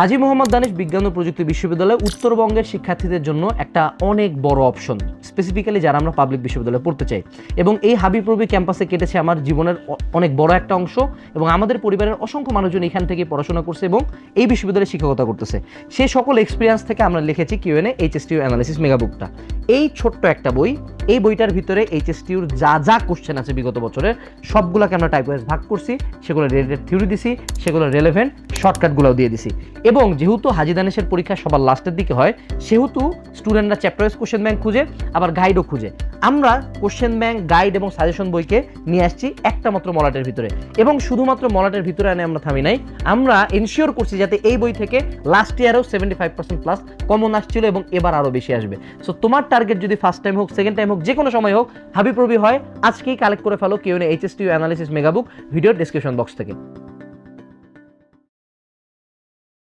হাজী মোহাম্মদ দানিশ বিজ্ঞান ও প্রযুক্তি বিশ্ববিদ্যালয় উত্তরবঙ্গের শিক্ষার্থীদের জন্য একটা অনেক বড় অপশন স্পেসিফিক্যালি যারা আমরা পাবলিক বিশ্ববিদ্যালয়ে পড়তে চাই। এবং এই হাবিপ্রবি ক্যাম্পাসে কেটেছে আমার জীবনের অনেক বড় একটা অংশ এবং আমাদের পরিবারের অসংখ্য মানুষজন এখান থেকে পড়াশোনা করছে এবং এই বিশ্ববিদ্যালয়ে শিক্ষকতা করতেছে। সেই সকল এক্সপিরিয়েন্স থেকে আমরা লিখেছি কিউএনএ এইচএসটিউ অ্যানালিসিস মেগাবুকটা এই ছোট্ট একটা বই, এই বইটার ভিতরে এইচএসটিউর যা যা কোশ্চেন আছে বিগত বছরের, সবগুলোকে আমরা টাইপ ওয়াইজ ভাগ করছি, সেগুলো রিলেটেড থিওরি দিছি, সেগুলো রেলেভেন্ট শর্টকাটগুলোও দিয়ে দিছি। এবং যেহেতু হাজি দানেশের পরীক্ষা সবার লাস্টের দিকে হয়, সেহেতু স্টুডেন্টরা চ্যাপ্টার ওয়াইজ কোশ্চেন ব্যাংক খুঁজে, আবার গাইডও খুঁজে। আমরা কোশ্চেন ব্যাংক গাইড এবং সাজেশন বইকে নিয়ে আসছি একটা মাত্র মলাটের ভিতরে। এবং শুধুমাত্র মলাটের ভিতরে আনে আমরা থামি নাই। আমরা এনশিওর করছি যাতে এই বই থেকে last ইয়ারেও seventy five percent plus common আসছিল এবং এবার আরও বেশি আসবে। সো তোমার টার্গেট যদি ফার্স্ট টাইম হোক সেকেন্ড টাইম হোক, যে কোনো সময় হোক হাবিপ্রবি হয়, আজকেই কালেক্ট করে ফেলো কেউ এইচএসটি অ্যানালিসিস মেগাবুক ভিডিওর ডিসক্রিপশন বক্স থেকে।